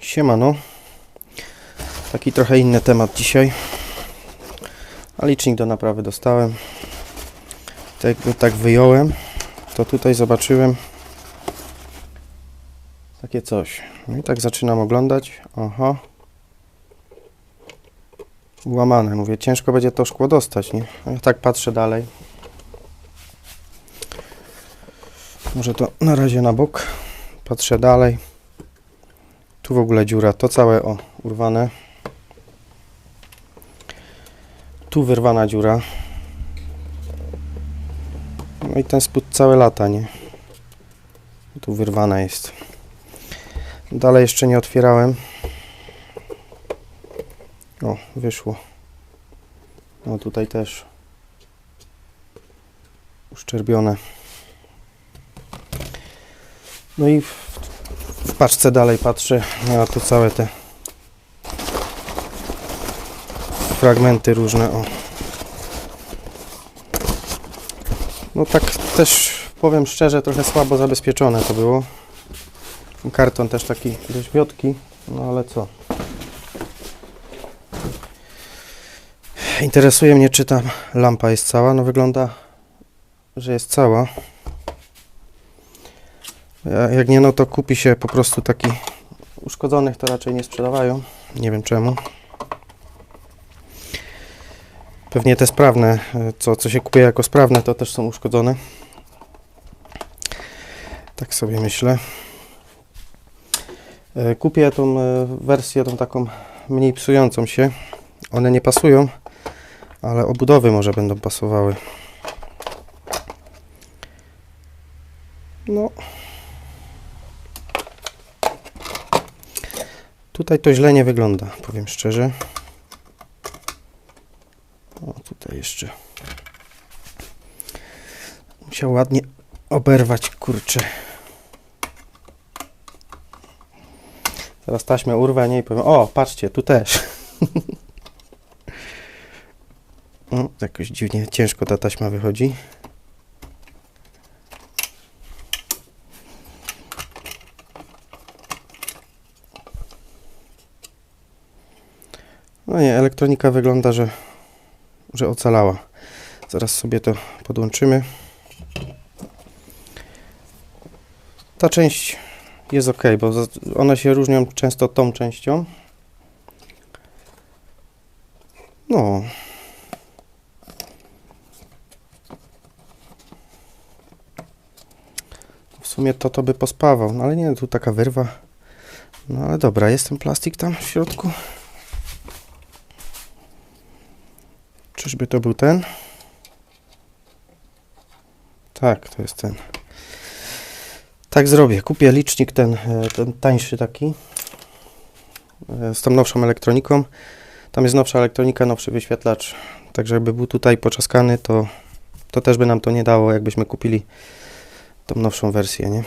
Siemano. Taki trochę inny temat dzisiaj. A licznik do naprawy dostałem. Tak, tak wyjąłem, to tutaj zobaczyłem takie coś. No i tak zaczynam oglądać. Aha. Łamane. Mówię, ciężko będzie to szkło dostać, nie? A ja tak patrzę dalej. Może to na razie na bok. Patrzę dalej. Tu w ogóle dziura, to całe o, urwane. Tu wyrwana dziura. No i ten spód całe lata, nie? Tu wyrwana jest. Dalej jeszcze nie otwierałem. O, wyszło. No tutaj też. Uszczerbione. No i paczce dalej patrzę. Ja tu całe te fragmenty różne. O. No tak też powiem szczerze, trochę słabo zabezpieczone to było. Karton też taki dość wiotki, no ale co. Interesuje mnie, czy ta lampa jest cała. No wygląda, że jest cała. Ja- Jak nie, no to kupi się po prostu taki uszkodzonych, to raczej nie sprzedawają. Nie wiem czemu. Pewnie te sprawne, e, co, co się kupuje jako sprawne, to też są uszkodzone. Tak sobie myślę. E, Kupię tą e, wersję, tą taką mniej psującą się. One nie pasują, ale obudowy może będą pasowały. No. Tutaj to źle nie wygląda, powiem szczerze. O, tutaj jeszcze. Musiał ładnie oberwać, kurczę. Teraz taśmę urwę, nie? I powiem, o, patrzcie, tu też. o, jakoś dziwnie, ciężko ta taśma wychodzi. No nie, elektronika wygląda, że, że ocalała. Zaraz sobie to podłączymy. Ta część jest ok, bo one się różnią często tą częścią. No. W sumie to to by pospawał, no ale nie, tu taka wyrwa. No ale dobra, jest ten plastik tam w środku. Czyżby to był ten? Tak, to jest ten. Tak zrobię. Kupię licznik ten, e, ten tańszy taki. e, Z tą nowszą elektroniką. Tam jest nowsza elektronika, nowszy wyświetlacz. Także jakby był tutaj poczaskany, to, to też by nam to nie dało, jakbyśmy kupili tą nowszą wersję, nie?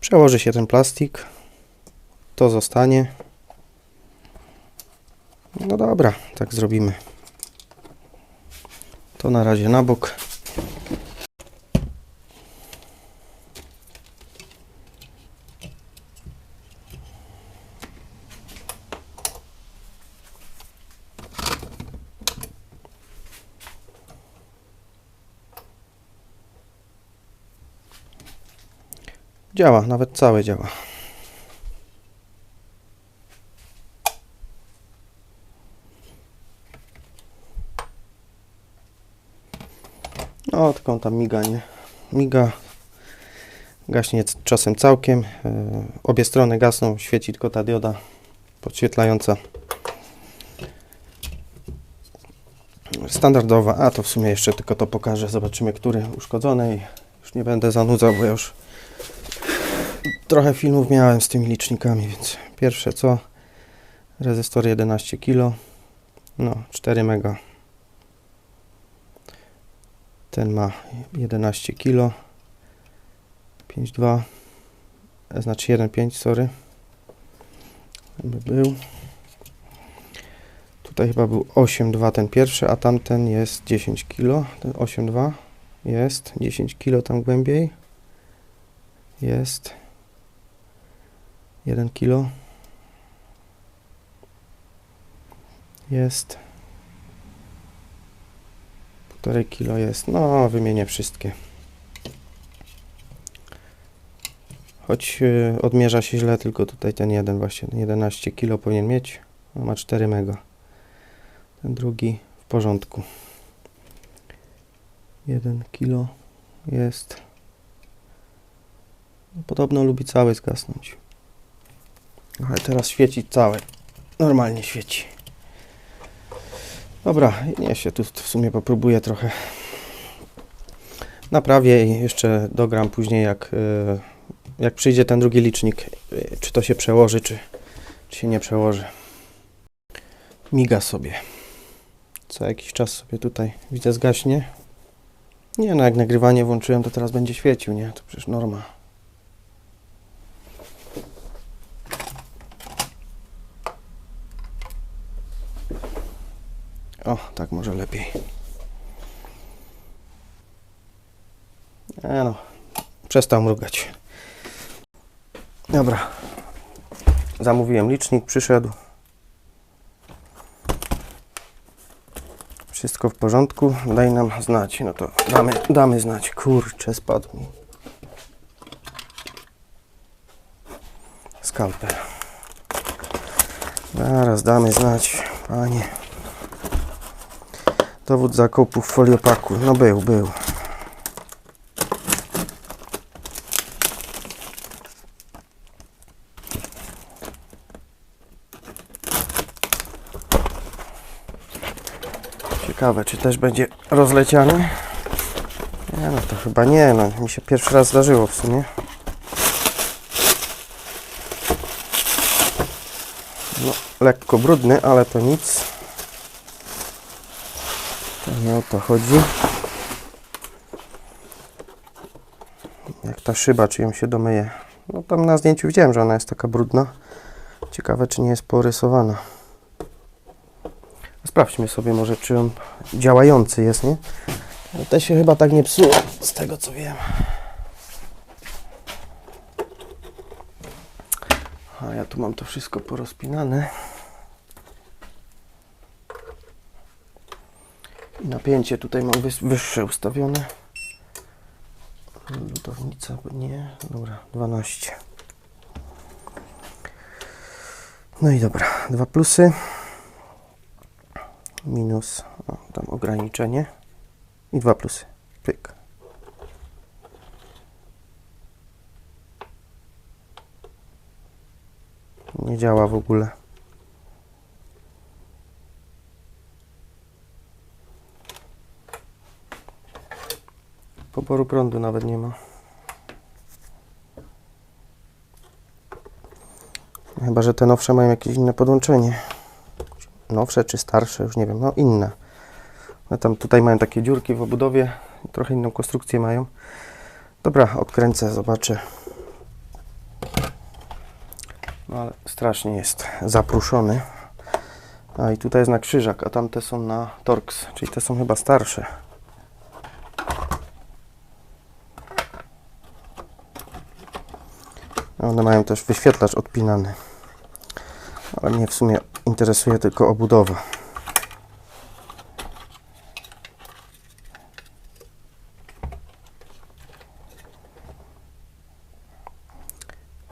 Przełoży się ten plastik. To zostanie. No dobra, tak zrobimy. To na razie na bok. Działa, nawet całe działa. No, tylko tam miga, nie? Miga. Gaśnie czasem całkiem. e, obie strony gasną, świeci tylko ta dioda podświetlająca. Standardowa, a to w sumie jeszcze tylko to pokażę. Zobaczymy, który uszkodzony i już nie będę zanudzał, bo już trochę filmów miałem z tymi licznikami, więc pierwsze co? Rezystor 11 kg. No, 4 mega. Ten ma 11 kg. 5,2. e, Znaczy 1,5, sorry. By był. Tutaj chyba był 8,2 ten pierwszy, a tamten jest 10 kg. Ten 8,2 jest 10 kg tam głębiej. Jest. 1 kilo. Jest. Półtorej kilo jest. No, wymienię wszystkie. Choć y, odmierza się źle, tylko tutaj ten jeden właśnie, ten 11 kilo powinien mieć. On ma 4 mega. Ten drugi w porządku. 1 kilo jest. No, Podobno lubi cały zgasnąć. Ale teraz świeci cały. Normalnie świeci. Dobra, nie się tu w sumie popróbuję trochę. Naprawię i jeszcze dogram później jak, y, jak przyjdzie ten drugi licznik. y, Czy to się przełoży, czy, czy się nie przełoży. Miga sobie. Co jakiś czas sobie tutaj widzę zgaśnie. Nie no, jak nagrywanie włączyłem, to teraz będzie świecił, nie? To przecież norma. O, tak może lepiej. E no, przestał mrugać. Dobra. Zamówiłem licznik, przyszedł. Wszystko w porządku, daj nam znać. No to damy, damy znać. Kurczę, spadł mi. Skalpel. Zaraz damy znać, panie. Dowód zakupu w foliopaku. No był, był. Ciekawe, czy też będzie rozleciany? Nie no, to chyba nie, no mi się pierwszy raz zdarzyło w sumie. No, lekko brudny, ale to nic. To nie o to chodzi. Jak ta szyba, czy ją się domyje? No tam na zdjęciu widziałem, że ona jest taka brudna. Ciekawe, czy nie jest porysowana. Sprawdźmy sobie może, czy on działający jest, nie? No te się chyba tak nie psuło, z tego co wiem. A ja tu mam to wszystko porozpinane. Napięcie tutaj mam wyższe ustawione. Lutownica, nie, dobra, 12. No i dobra, dwa plusy minus o, tam ograniczenie i dwa plusy. Pyk. Nie działa w ogóle. Poboru prądu nawet nie ma. Chyba, że te nowsze mają jakieś inne podłączenie nowsze czy starsze, już nie wiem, no inne. No tam tutaj mają takie dziurki w obudowie, trochę inną konstrukcję mają. Dobra, odkręcę, zobaczę. No ale strasznie jest zapruszony. A i tutaj jest na krzyżak, a tamte są na Torx, czyli te są chyba starsze. One mają też wyświetlacz odpinany. Ale mnie w sumie interesuje tylko obudowa.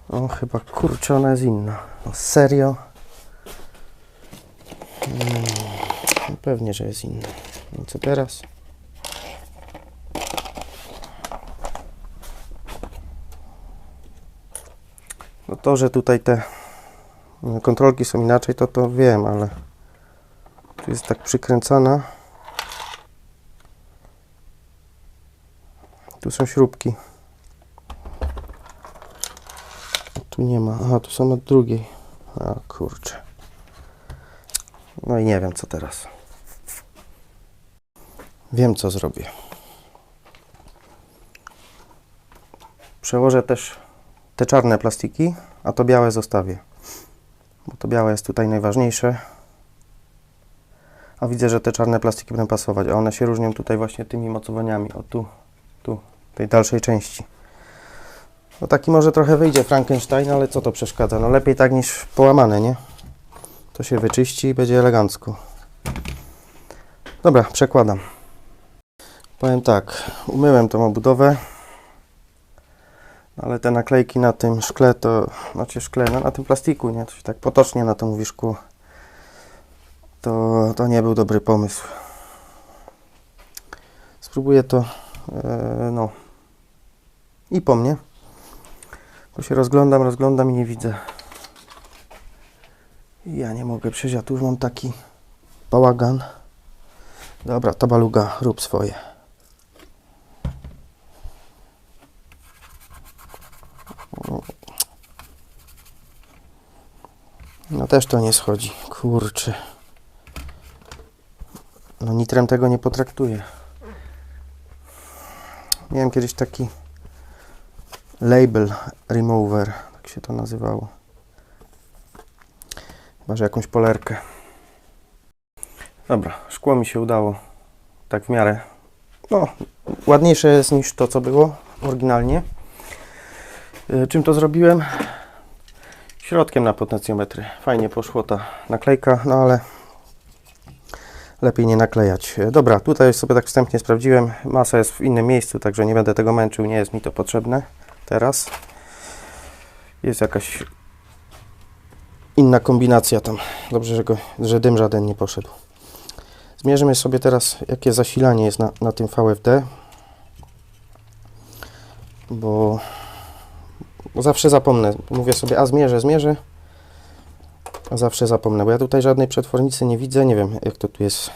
O, chyba kurczę, ona jest inna. No, serio? Hmm, pewnie, że jest inna. No co teraz? To, że tutaj te kontrolki są inaczej, to to wiem, ale tu jest tak przykręcana. Tu są śrubki. Tu nie ma. Aha, tu są od drugiej. A kurczę. No i nie wiem co teraz. Wiem co zrobię. Przełożę też te czarne plastiki, a to białe zostawię bo to białe jest tutaj najważniejsze. A widzę, że te czarne plastiki będą pasować, a one się różnią tutaj właśnie tymi mocowaniami, o tu, tu, tej dalszej części. No taki może trochę wyjdzie Frankenstein, ale co to przeszkadza? No lepiej tak niż połamane, nie? To się wyczyści i będzie elegancko. Dobra, przekładam. Powiem tak, umyłem tą obudowę, ale te naklejki na tym szkle to, znaczy szkle, no na tym plastiku, nie? To się tak potocznie na to mówi szkło. To, to nie był dobry pomysł. Spróbuję to, e, no, i po mnie. Bo się rozglądam, rozglądam i nie widzę. Ja nie mogę przejść, ja tu już mam taki bałagan. Dobra, tabaluga, rób swoje. No też to nie schodzi, kurczę. No nitrem tego nie potraktuję. Miałem kiedyś taki label remover, tak się to nazywało. Chyba, że jakąś polerkę. Dobra, szkło mi się udało tak w miarę. No, ładniejsze jest niż to, co było oryginalnie. Y, Czym to zrobiłem? Środkiem na potencjometry. Fajnie poszło ta naklejka, no ale lepiej nie naklejać. Y, Dobra, tutaj sobie tak wstępnie sprawdziłem. Masa jest w innym miejscu, także nie będę tego męczył, nie jest mi to potrzebne teraz. Jest jakaś inna kombinacja tam. Dobrze, że, go, że dym żaden nie poszedł. Zmierzymy sobie teraz, jakie zasilanie jest na, na tym VFD. Bo, bo zawsze zapomnę. Mówię sobie, a zmierzę, zmierzę. A zawsze zapomnę, bo ja tutaj żadnej przetwornicy nie widzę. Nie wiem, jak to tu jest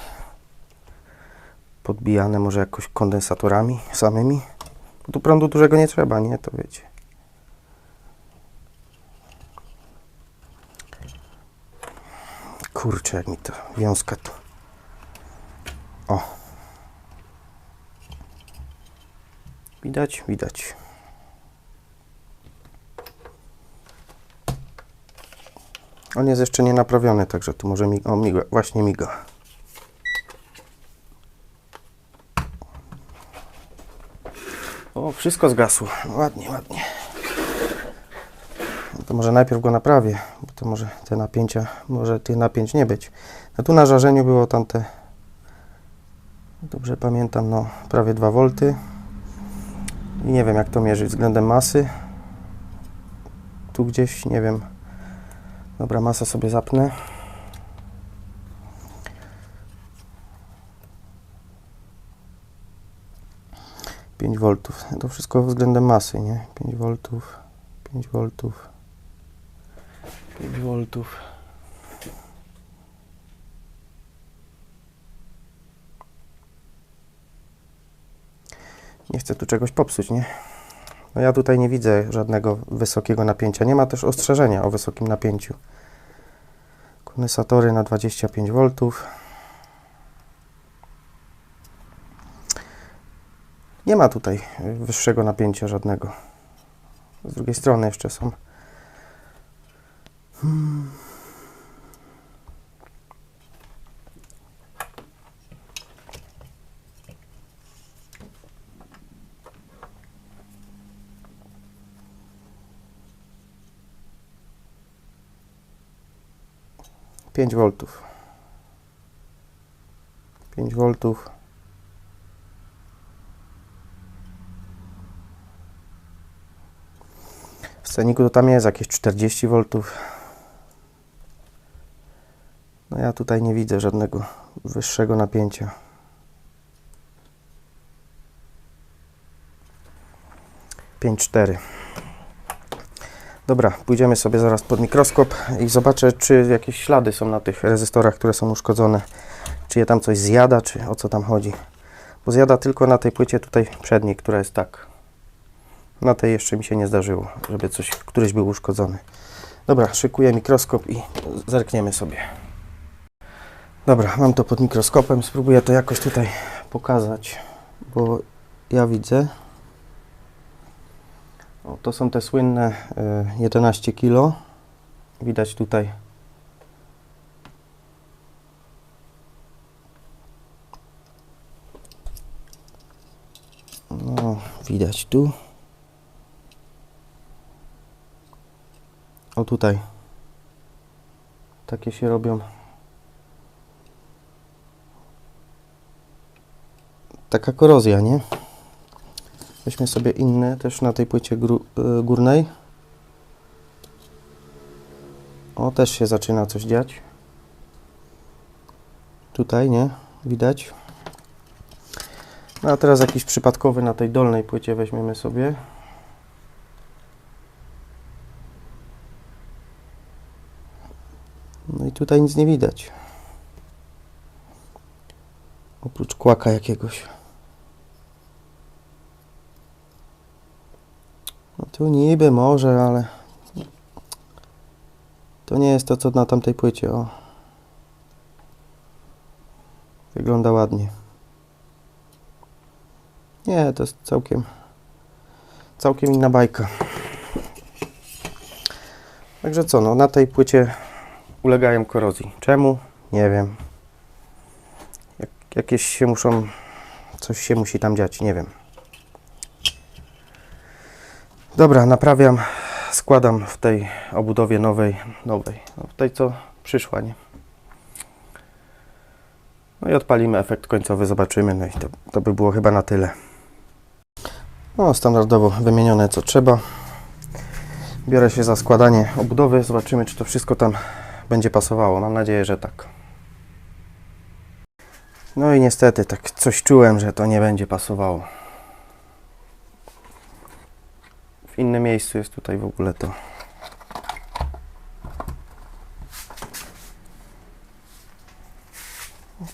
podbijane. Może jakoś kondensatorami samymi. Bo tu prądu dużego nie trzeba, nie? To wiecie. Kurczę, jak mi to wiązka tu. O. Widać, widać. On jest jeszcze nie naprawiony, także tu może miga, o, miga, właśnie miga. O, wszystko zgasło. Ładnie, ładnie. No to może najpierw go naprawię, bo to może te napięcia, może tych napięć nie być. No tu na żarzeniu było tamte, dobrze pamiętam, no prawie 2 V. I nie wiem jak to mierzyć względem masy. Tu gdzieś, nie wiem. Dobra, masę sobie zapnę. Pięć voltów. To wszystko względem masy, nie? 5 voltów. 5 voltów. 5 voltów. Nie chcę tu czegoś popsuć, nie? No ja tutaj nie widzę żadnego wysokiego napięcia. Nie ma też ostrzeżenia o wysokim napięciu. Kondensatory na 25 V. Nie ma tutaj wyższego napięcia żadnego. Z drugiej strony jeszcze są. Hmm. Pięć voltów. 5 voltów. W sceniku to tam jest jakieś 40 V. No ja tutaj nie widzę żadnego wyższego napięcia. Pięć cztery. Dobra, pójdziemy sobie zaraz pod mikroskop i zobaczę, czy jakieś ślady są na tych rezystorach, które są uszkodzone. Czy je tam coś zjada, czy o co tam chodzi. Bo zjada tylko na tej płycie tutaj przedniej, która jest tak. Na tej jeszcze mi się nie zdarzyło, żeby coś, któryś był uszkodzony. Dobra, szykuję mikroskop i zerkniemy sobie. Dobra, mam to pod mikroskopem. Spróbuję to jakoś tutaj pokazać, bo ja widzę. O, to są te słynne y, 11 kg. Widać tutaj. No, widać tu. O tutaj. Takie się robią. Taka korozja, nie? Weźmy sobie inne, też na tej płycie y, górnej. O, też się zaczyna coś dziać. Tutaj, nie? Widać. No a teraz jakiś przypadkowy na tej dolnej płycie weźmiemy sobie. No i tutaj nic nie widać. Oprócz kłaka jakiegoś. Tu niby może, ale to nie jest to, co na tamtej płycie. O. Wygląda ładnie. Nie, to jest całkiem całkiem inna bajka. Także co, no na tej płycie ulegają korozji. Czemu? Nie wiem. Jak, jakieś się muszą, coś się musi tam dziać, nie wiem. Dobra, naprawiam, składam w tej obudowie nowej, nowej, no w tej co przyszła, nie? No i odpalimy efekt końcowy, zobaczymy, no i to, to by było chyba na tyle. No, standardowo wymienione co trzeba. Biorę się za składanie obudowy, zobaczymy czy to wszystko tam będzie pasowało. Mam nadzieję, że tak. No i niestety, tak coś czułem, że to nie będzie pasowało. W innym miejscu jest tutaj w ogóle to.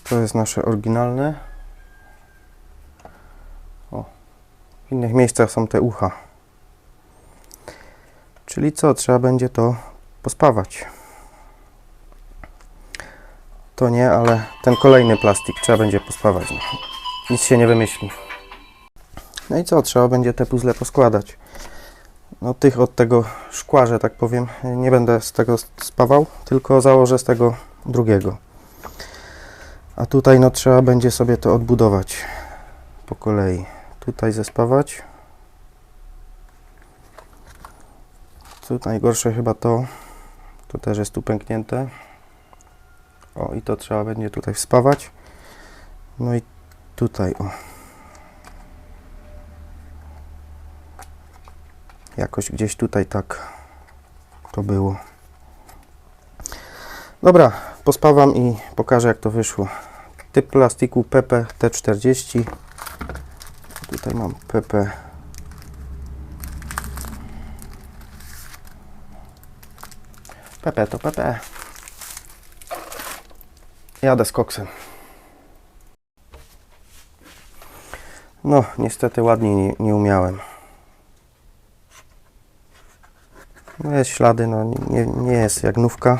To jest nasze oryginalne. O, w innych miejscach są te ucha. Czyli co? Trzeba będzie to pospawać. To nie, ale ten kolejny plastik trzeba będzie pospawać. Nic się nie wymyśli. No i co? Trzeba będzie te puzzle poskładać. No tych od tego szkła, że tak powiem, nie będę z tego spawał, tylko założę z tego drugiego. A tutaj no trzeba będzie sobie to odbudować po kolei. Tutaj zespawać. Tu najgorsze chyba to. To też jest tu pęknięte. O i to trzeba będzie tutaj wspawać. No i tutaj o. Jakoś gdzieś tutaj tak to było. Dobra, pospawam i pokażę jak to wyszło. Typ plastiku PP T40. Tutaj mam PP. PP to PP. Jadę z koksem. No, niestety ładniej nie, nie umiałem. No jest ślady, no nie, nie jest jak nówka.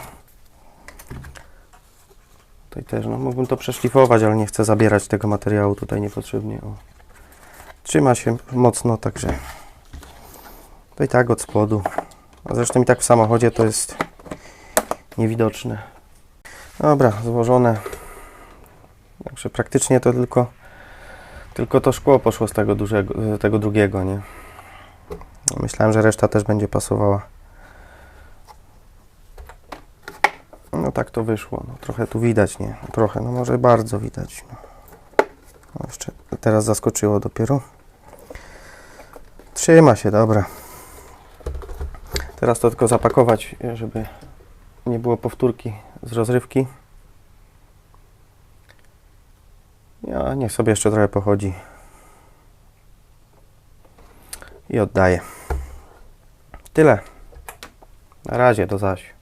Tutaj też, no mógłbym to przeszlifować, ale nie chcę zabierać tego materiału tutaj niepotrzebnie. O. Trzyma się mocno, także to i tak od spodu. A zresztą i tak w samochodzie to jest niewidoczne. Dobra, złożone. Także praktycznie to tylko tylko to szkło poszło z tego dużego, tego drugiego, nie? Myślałem, że reszta też będzie pasowała. Tak to wyszło. No, trochę tu widać, nie? Trochę, no może bardzo widać. No. No jeszcze teraz zaskoczyło dopiero. Trzyma się, dobra. Teraz to tylko zapakować, żeby nie było powtórki z rozrywki. Ja niech sobie jeszcze trochę pochodzi. I oddaję. Tyle. Na razie, do zaś.